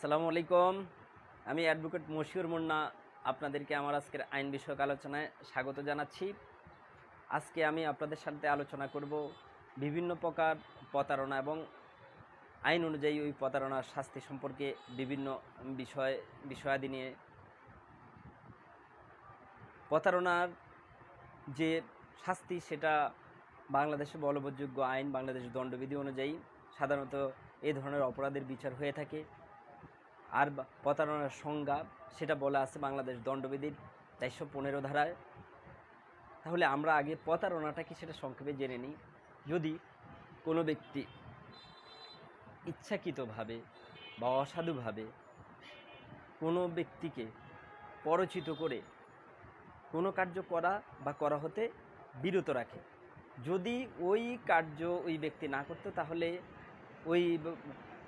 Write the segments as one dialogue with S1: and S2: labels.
S1: আসসালামু আলাইকুম। আমি অ্যাডভোকেট মশিউর মুন্না, আপনাদেরকে আমার আজকের আইন বিষয়ক আলোচনায় স্বাগত জানাচ্ছি। আজকে আমি আপনাদের সাথে আলোচনা করব বিভিন্ন প্রকার প্রতারণা এবং আইন অনুযায়ী ওই প্রতারণার শাস্তি সম্পর্কে বিভিন্ন বিষয়, বিষয়াদি নিয়ে। প্রতারণার যে শাস্তি, সেটা বাংলাদেশে বলবৎযোগ্য আইন, বাংলাদেশ দণ্ডবিধি অনুযায়ী সাধারণত এ ধরনের অপরাধের বিচার হয়ে থাকে। আর প্রতারণার সংজ্ঞা, সেটা বলা আছে বাংলাদেশ দণ্ডবিধির চারশো পনেরো ধারায়। তাহলে আমরা আগে প্রতারণাটা কি সেটা সংক্ষেপে জেনে নিই। যদি কোনো ব্যক্তি ইচ্ছাকৃতভাবে বা অসাধুভাবে কোনো ব্যক্তিকে পরচিত করে কোনো কার্য করা বা করা হতে বিরত রাখে, যদি ওই কার্য ওই ব্যক্তি না করতো, তাহলে ওই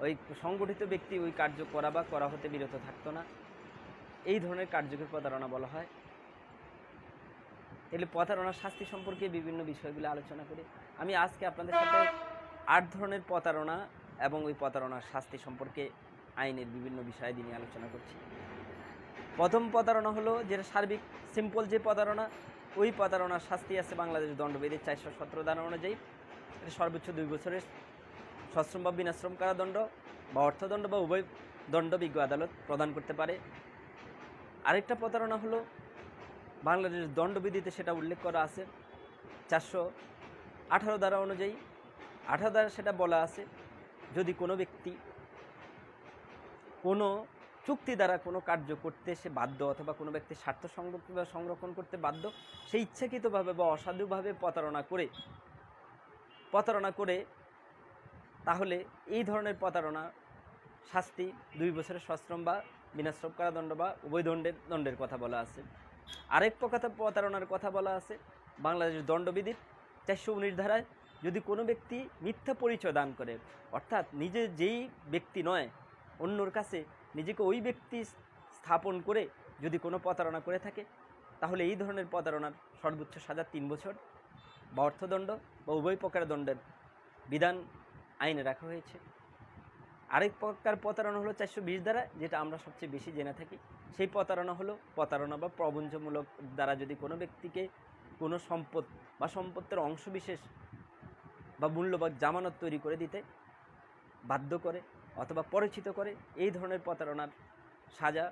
S1: ওই সংগঠিত ব্যক্তি ওই কার্য করা বা করা হতে বিরত থাকতো না। এই ধরনের কার্যকে প্রতারণা বলা হয়। এগুলি প্রতারণার শাস্তি সম্পর্কে বিভিন্ন বিষয়গুলো আলোচনা করি। আমি আজকে আপনাদের সাথে আট ধরনের প্রতারণা এবং ওই প্রতারণার শাস্তি সম্পর্কে আইনের বিভিন্ন বিষয় নিয়ে আলোচনা করছি। প্রথম প্রতারণা হলো যেটা সার্বিক, সিম্পল যে প্রতারণা, ওই প্রতারণার শাস্তি আছে বাংলাদেশ দণ্ডবিধির চারশো সতেরো ধারা অনুযায়ী। এটা সর্বোচ্চ দুই বছরের সশ্রম বা বিনাশ্রম কারাদণ্ড বা অর্থদণ্ড বা উভয় দণ্ড বিজ্ঞ আদালত প্রদান করতে পারে। আরেকটা প্রতারণা হলো বাংলাদেশ দণ্ডবিধিতে সেটা উল্লেখ করা আছে। চারশো আঠারো ধারা অনুযায়ী, আঠারো ধারা সেটা বলা আছে, যদি কোনো ব্যক্তি কোনো চুক্তি দ্বারা কোনো কার্য করতে সে বাধ্য অথবা কোনো ব্যক্তির স্বার্থ সংরক্ষণ বা সংরক্ষণ করতে বাধ্য সে ইচ্ছাকৃতভাবে বা অসাধুভাবে প্রতারণা করে প্রতারণা করে তাহলে এই ধরনের প্রতারণা শাস্তি, দুই বছরের সশ্রম বা বিনাশ্রম কারাদণ্ড বা উভয় দণ্ডের দণ্ডের কথা বলা আছে। আরেক প্রকার প্রতারণার কথা বলা আছে, বাংলাদেশের দণ্ডবিধির চারশো উনিশ ধারায় যদি কোনো ব্যক্তি মিথ্যা পরিচয় দান করে, অর্থাৎ নিজে যেই ব্যক্তি নয়, অন্যর কাছে নিজেকে ওই ব্যক্তি স্থাপন করে যদি কোনো প্রতারণা করে থাকে, তাহলে এই ধরনের প্রতারণার সর্বোচ্চ সাজা তিন বছর বা অর্থদণ্ড বা উভয় প্রকার দণ্ডের বিধান আইনে রাখা হয়েছে। আরেক প্রকার প্রতারণা হলো চারশো বিশ দ্বারা, যেটা আমরা সবচেয়ে বেশি জেনে থাকি। সেই প্রতারণা হলো প্রতারণা বা প্রবঞ্চমূলক দ্বারা যদি কোনো ব্যক্তিকে কোনো সম্পদ বা সম্পত্তির অংশবিশেষ বা মূল্যবান জামানত তৈরি করে দিতে বাধ্য করে অথবা পরিচিত করে, এই ধরনের প্রতারণার সাজা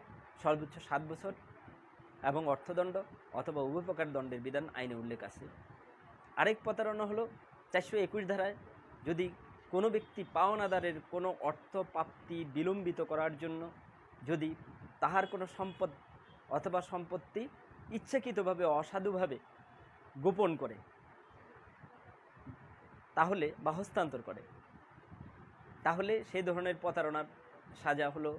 S1: সর্বোচ্চ সাত বছর এবং অর্থদণ্ড অথবা উভয় প্রকার দণ্ডের বিধান আইনে উল্লেখ আছে। আরেক প্রতারণা হলো চারশো একুশ ধারায় যদি কোনো ব্যক্তি পাওনাদারের কোনো অর্থ প্রাপ্তি বিলম্বিত করার জন্য যদি তাহার কোনো সম্পদ অথবা সম্পত্তি ইচ্ছাকৃতভাবে অসাধুভাবে গোপন করে, তাহলে বা হস্তান্তর করে, তাহলে সেই ধরনের প্রতারণার সাজা হলো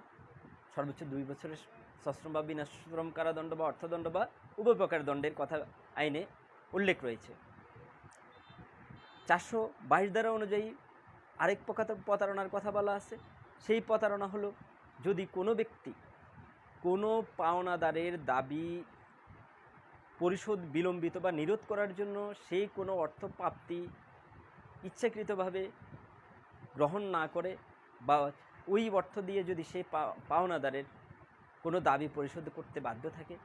S1: সর্বোচ্চ দুই বছরের সশ্রম বা বিনাশ্রম কারাদণ্ড বা অর্থদণ্ড বা উভয় প্রকার দণ্ডের কথা আইনে উল্লেখ রয়েছে। চারশো বাইশ ধারা অনুযায়ী আরেক প্রতারণার কথা বলা আছে। সেই প্রতারণা হলো, যদি কোনো ব্যক্তি কোনো পাওনাদারের দাবি পরিশোধ বিলম্বিত বা নিরোধ করার জন্য সেই কোনো অর্থ প্রাপ্তি ইচ্ছাকৃতভাবে গ্রহণ না করে বা ওই অর্থ দিয়ে যদি সে পাওনাদারের কোনো দাবি পরিশোধ করতে বাধ্য থাকে,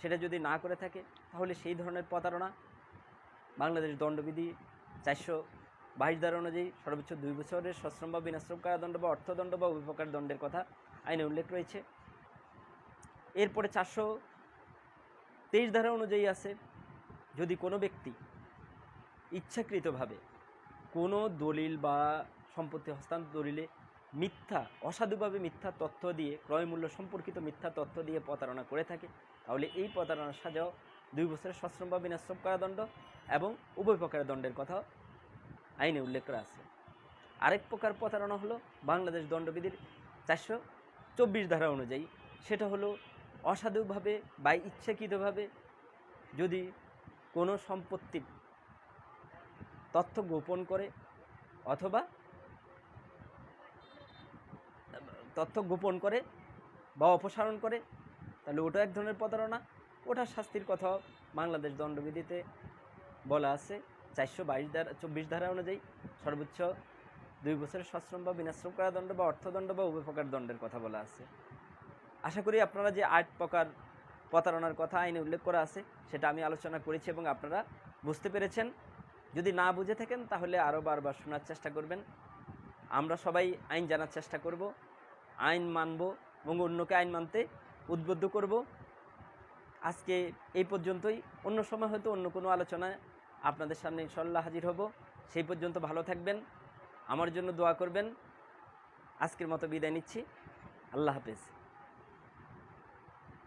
S1: সেটা যদি না করে থাকে, তাহলে সেই ধরনের প্রতারণা বাংলাদেশ দণ্ডবিধি চারশো বাইশ ধারা অনুযায়ী সর্বোচ্চ দুই বছরের সশ্রম বা বিনাশ্রম কারাদণ্ড বা অর্থদণ্ড বা উপকার দণ্ডের কথা আইনে উল্লেখ রয়েছে। এরপরে চারশো তেইশ ধারা অনুযায়ী আছে, যদি কোনো ব্যক্তি ইচ্ছাকৃতভাবে কোনো দলিল বা সম্পত্তি হস্তান্তর দলিলে মিথ্যা, অসাধুভাবে মিথ্যা তথ্য দিয়ে ক্রয় মূল্য সম্পর্কিত মিথ্যা তথ্য দিয়ে প্রতারণা করে থাকে, তাহলে এই প্রতারণার সাজাও দুই বছরের সশ্রম বা বিনাশ্রম কারাদণ্ড এবং উভয় প্রকারের দণ্ডের কথা আইনে উল্লেখ করা আছে। আরেক প্রকার প্রতারণা হলো বাংলাদেশ দণ্ডবিধির চারশো চব্বিশ ধারা অনুযায়ী। সেটা হলো অসাধুভাবে বা ইচ্ছাকৃতভাবে যদি কোনো সম্পত্তির তথ্য গোপন করে অথবা তথ্য গোপন করে বা অপসারণ করে, তাহলে ওটা এক ধরনের প্রতারণা। ওটার শাস্তির কথাও বাংলাদেশ দণ্ডবিধিতে বলা আছে। চারশো বাইশ ধারা, চব্বিশ ধারা অনুযায়ী সর্বোচ্চ দুই বছরের সশ্রম বা বিনাশ্রম কারাদণ্ড বা অর্থদণ্ড বা উভয় প্রকার দণ্ডের কথা বলা আছে। আশা করি আপনারা যে আট প্রকার প্রতারণার কথা আইনে উল্লেখ করা আছে, সেটা আমি আলোচনা করেছি এবং আপনারা বুঝতে পেরেছেন। যদি না বুঝে থাকেন, তাহলে আরও বারবার শোনার চেষ্টা করবেন। আমরা সবাই আইন জানার চেষ্টা করব, আইন মানব এবং অন্যকে আইন মানতে উদ্বুদ্ধ করব। আজকে এই পর্যন্তই। অন্য সময় হয়তো অন্য কোনো আলোচনায় আপনাদের সামনে ইনশাল্লাহ হাজির হব। সেই পর্যন্ত ভালো থাকবেন। আমার জন্য দোয়া করবেন। আজকের মতো বিদায় নিচ্ছি। আল্লাহ হাফেজ।